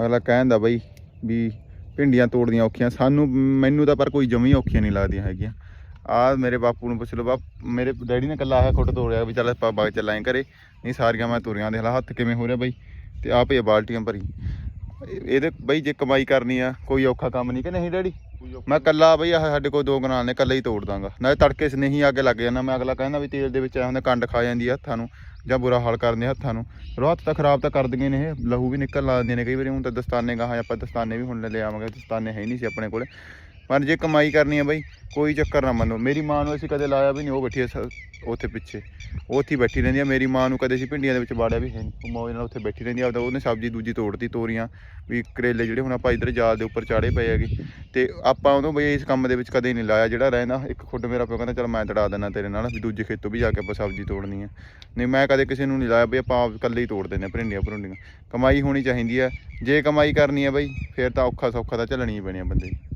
ਅਗਲਾ ਕਹਿੰਦਾ ਬਈ ਵੀ ਭਿੰਡੀਆਂ ਤੋੜਦੀਆਂ ਔਖੀਆਂ। ਸਾਨੂੰ, ਮੈਨੂੰ ਤਾਂ ਪਰ ਕੋਈ ਜਮੀ ਔਖੀਆਂ ਨਹੀਂ ਲੱਗਦੀਆਂ ਹੈਗੀਆਂ। ਆ ਮੇਰੇ ਬਾਪੂ ਨੂੰ ਪੁੱਛ ਲਓ, ਬਾਪ, ਮੇਰੇ ਡੈਡੀ ਨੇ ਕੱਲਾ ਆਇਆ ਖੁੱਟ ਤੋੜਿਆ ਵੀ ਚੱਲ ਆਪਾਂ ਬਾਗ ਚੱਲਾਂਗੇ ਘਰੇ। ਨਹੀਂ, ਸਾਰੀਆਂ ਮੈਂ ਤੁਰੀਆਂ ਦੇ ਹੱਥ ਕਿਵੇਂ ਹੋ ਰਿਹਾ ਬਈ। ਤੇ ਆਪ ਇਹ ਬਾਲਟੀਆਂ ਭਰੀ। ਇਹਦੇ ਬਈ ਜੇ ਕਮਾਈ ਕਰਨੀ ਆ ਕੋਈ ਔਖਾ ਕੰਮ ਨਹੀਂ ਕਿ ਨਹੀਂ ਡੈਡੀ? ਮੈਂ ਕੱਲਾ ਬਈ ਆਹ ਸਾਡੇ ਕੋਲ ਦੋ ਕਨਾਲ ਨੇ ਕੱਲਾ ਹੀ ਤੋੜ ਦਾਂਗਾ। ਨਾਲੇ ਤੜਕੇ ਸ ਨਹੀਂ ਅੱਗੇ ਲੱਗ ਜਾਂਦਾ ਮੈਂ ਅਗਲਾ ਕਹਿੰਦਾ ਵੀ ਤੇਲ ਦੇ ਵਿੱਚ ਐ ਹੁੰਦਾ ਕੰਡ ਖਾ ਜਾਂਦੀ ਆ ਹੱਥਾਂ ਨੂੰ ਜਾਂ ਬੁਰਾ ਹਾਲ ਕਰਦੇ ਆ ਹੱਥਾਂ ਨੂੰ। ਰੋ ਹੱਥ ਤਾਂ ਖਰਾਬ ਤਾਂ ਕਰ ਦਿੰਦੇ ਨੇ ਇਹ ਲਹੂ ਵੀ ਨਿਕਲ ਲਾ ਨੇ ਕਈ ਵਾਰੀ ਹੁਣ ਤਾਂ ਦਸਤਾਨੇ ਗਾਹਾਂ ਆਪਾਂ ਦਸਤਾਨੇ ਵੀ ਹੁਣ ਲੈ ਆਵਾਂਗੇ ਦਸਤਾਨੇ ਹੀ ਨਹੀਂ ਸੀ ਆਪਣੇ ਕੋਲੇ। ਪਰ ਜੇ ਕਮਾਈ ਕਰਨੀ ਆ ਬਈ, ਕੋਈ ਚੱਕਰ ਨਾ ਮੰਨੋ। ਮੇਰੀ ਮਾਂ ਨੂੰ ਅਸੀਂ ਕਦੇ ਲਾਇਆ ਵੀ ਨਹੀਂ, ਉਹ ਬੈਠੀ ਆ ਸ- ਉੱਥੇ ਪਿੱਛੇ। ਉਹ ਉੱਥੇ ਹੀ ਬੈਠੀ ਰਹਿੰਦੀ ਆ। ਮੇਰੀ ਮਾਂ ਨੂੰ ਕਦੇ ਅਸੀਂ ਭਿੰਡੀਆਂ ਦੇ ਵਿੱਚ ਵਾੜਿਆ ਵੀ ਹੈ ਨਹੀਂ। ਮੌਜ ਨਾਲ ਉੱਥੇ ਬੈਠੀ ਰਹਿੰਦੀ ਆ। ਆਪਦਾ ਉਹਨੇ ਸਬਜ਼ੀ ਦੂਜੀ ਤੋੜਤੀ, ਤੋਰੀਆਂ, ਵੀ ਕਰੇਲੇ ਜਿਹੜੇ ਹੁਣ ਆਪਾਂ ਇਧਰ ਜਾਲ ਦੇ ਉੱਪਰ ਚਾੜੇ ਪਏ ਹੈਗੇ। ਤੇ ਆਪਾਂ ਉਹਨੂੰ ਬਈ ਇਸ ਕੰਮ ਦੇ ਵਿੱਚ ਕਦੇ ਨਹੀਂ ਲਾਇਆ। ਜਿਹੜਾ ਰਹਿੰਦਾ, ਇੱਕ ਖੁੱਡ ਮੇਰਾ ਪਿਓ ਕਹਿੰਦਾ, ਚਲ ਮੈਂ ਤੜਾ ਦਿੰਦਾ ਤੇਰੇ ਨਾਲ, ਵੀ ਦੂਜੇ ਖੇਤੋਂ ਵੀ ਜਾ ਕੇ ਆਪਾਂ ਸਬਜ਼ੀ ਤੋੜਨੀ ਆ। ਨਹੀਂ, ਮੈਂ ਕਦੇ ਕਿਸੇ ਨੂੰ ਨਹੀਂ ਲਾਇਆ ਬਈ, ਆਪਾਂ ਆਪ ਇਕੱਲੇ ਹੀ ਤੋੜ ਦਿੰਦੇ ਆ, ਭਿੰਡੀਆਂ ਭਰੁੰਡੀਆਂ ਕਮਾਈ ਹੋਣੀ ਚਾਹੀਦੀ ਆ। ਜੇ ਕਮਾਈ ਕਰਨੀ ਆ ਬਈ, ਫਿਰ ਤਾਂ ਔਖਾ ਸੌਖਾ ਤਾਂ ਝੱਲਣੀ ਹੀ ਪੈਣੀ ਆ ਬੰਦੇ ਦੀ।